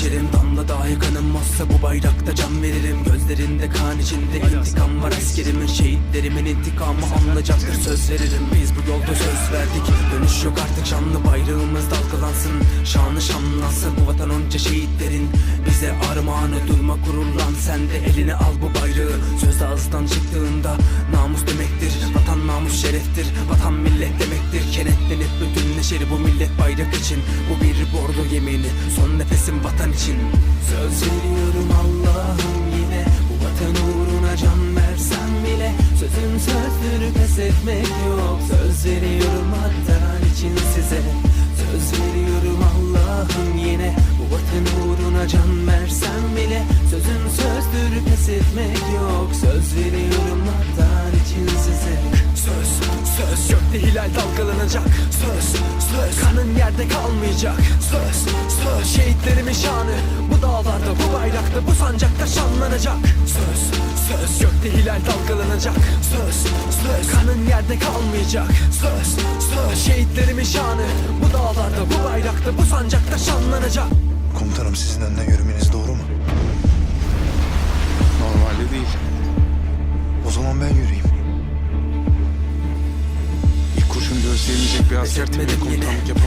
içerim Damla dahi kanım olsa bu bayrakta can veririm. Gözlerinde kan içinde intikam var. Askerimin Şehitlerimin intikamı alınacaktır. Söz veririm. Biz bu yolda söz verdik. Dönüş yok artık. Şanlı bayrağımız dalgalansın. Şanı şanlansın. Bu vatan onca şehitlerin Bize armağanı. Durma gururlan. Sen de eline al bu bayrağı. Söz ağızdan çıktığında namus demektir. Vatan namus şereftir. Vatan millet demektir. Kenetlenip bütün neşeri bu millet bayrak için. Bu bir bordo yemini. Son vatan için. Söz veriyorum Allah'ım yine Bu vatan uğruna can versem bile Sözüm sözdür pes etmek yok. Söz veriyorum vatan için size Söz veriyorum Allah'ım yine Bu vatan uğruna can versem bile Sözüm sözdür pes etmek yok. Söz veriyorum vatan için size. Söz, söz Gökte hilal dalgalanacak. Söz, söz Kanın yerde kalmayacak Söz, söz Şehitlerimin şanı Bu dağlarda, bu bayrakta, bu sancakta şanlanacak Söz, söz Gökte hilal dalgalanacak Söz, söz Kanın yerde kalmayacak Söz, söz Şehitlerimin şanı Bu dağlarda, bu bayrakta, bu sancakta şanlanacak Komutanım sizin önden yürümeniz doğru mu? Normalde değil. O zaman ben yürüyeyim. İlk kurşunu gözleyemeyecek bir asker yine komutanlık yapamaz.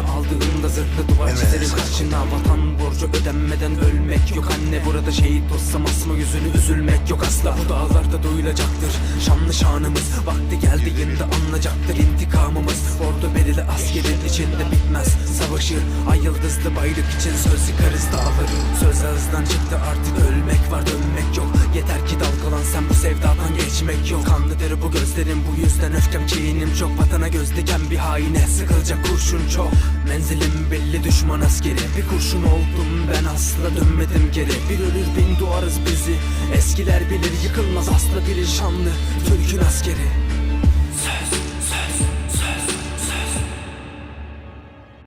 Kalemi elime aldığımda zırhlı duvar Evet. çizerim. Karşına Vatan borcu ödenmeden ölmek yok anne. Burada şehit olsam asma yüzünü üzülmek yok asla. Bu dağlarda duyulacaktır şanlı şanımız. Vakti geldiğinde anlayacaktır intikamımız. Ordu belirli askerin içinde bitmez Savaşı. Ay yıldızlı bayrak için söz yıkarız dağları. Söz ağızdan çıktı artık ölmek var dönmek yok. Yeter ki dalgalan sen bu sevdadan geçmek yok. Kanlıdır bu gözlerim bu yüzden öfkem kinim çok. Vatana göz diken bir haine sıkılacak kurşun çok. Menzilim belli düşman askeri. Bir kurşun oldum ben asla dönmedim geri. Bir ölür bin doğarız bizi. Eskiler bilir yıkılmaz asla bilir şanlı Türk'ün askeri